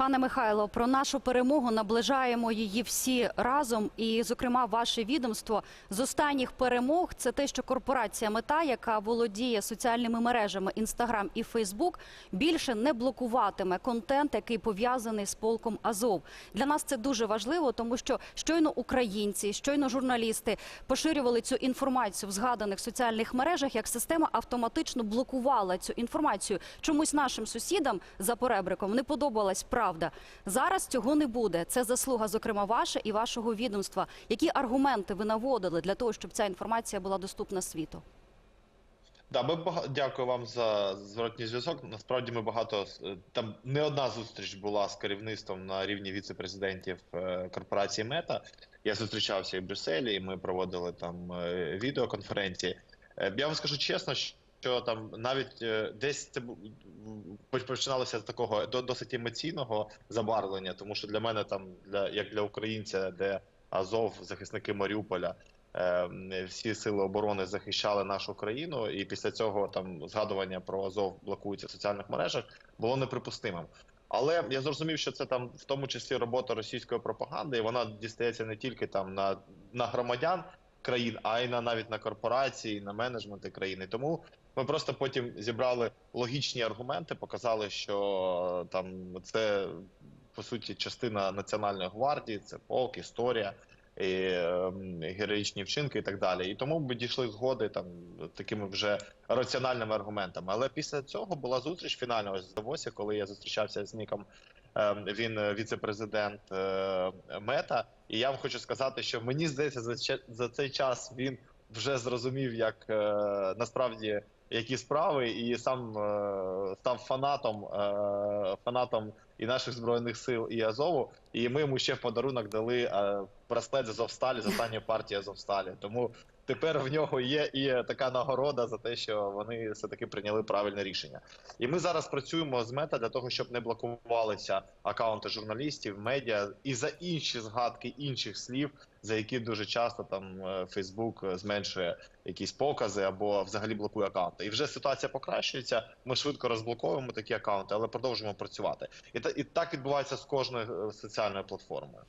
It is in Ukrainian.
Пане Михайло, про нашу перемогу наближаємо її всі разом. І, зокрема, ваше відомство з останніх перемог це те, що корпорація мета, яка володіє соціальними мережами Інстаграм і Фейсбук, більше не блокуватиме контент, який пов'язаний з полком Азов. Для нас це дуже важливо, тому що щойно українці, щойно журналісти поширювали цю інформацію в згаданих соціальних мережах, як система автоматично блокувала цю інформацію. Чомусь нашим сусідам за поребриком не подобалась правда. Зараз цього не буде. Це заслуга, зокрема, ваша і вашого відомства. Які аргументи ви наводили для того, щоб ця інформація була доступна світу? Да, ми бага... дякую вам за зворотній зв'язок. Насправді ми багато е, там не одна зустріч була з керівництвом на рівні віце-президентів е, корпорації Мета. Я зустрічався і в Брюсселі, і ми проводили там е, відеоконференції. Я вам скажу чесно, там навіть е, десь це починалося з такого до- досить емоційного забарвлення, тому що для мене там для як для українця, де Азов, захисники Маріуполя. е, Всі сили оборони захищали нашу країну, і після цього там згадування про Азов блокується в соціальних мережах було неприпустимим. Але я зрозумів, що це там в тому числі робота російської пропаганди, і вона дістається не тільки там на, на громадян країн, а й на навіть на корпорації, на менеджменти країни. Тому ми просто потім зібрали логічні аргументи, показали, що там це по суті частина національної гвардії, це полк, історія. І ем, героїчні вчинки і так далі. І тому ми дійшли згоди там такими вже раціональними аргументами. Але після цього була зустріч фінальна ось в Давосі, коли я зустрічався з Ніком. Ем, Він е, віце-президент е, Мета. І я вам хочу сказати, що мені здається, за цей час він вже зрозумів, як е, насправді які справи, і сам е, став фанатом, е, фанатом і наших збройних сил, і Азову. І ми йому ще в подарунок дали е, браслет з Азовсталі, з останньої партії Азовсталі. Тому тепер в нього є і така нагорода за те, що вони все таки прийняли правильне рішення. І ми зараз працюємо з мета для того, щоб не блокувалися акаунти журналістів, медіа і за інші згадки інших слів, за які дуже часто там Фейсбук зменшує якісь покази або взагалі блокує І вже ситуація покращується. Ми швидко розблоковуємо такі акаунти, але продовжуємо працювати. І та і так відбувається з кожною е, соціальною платформою.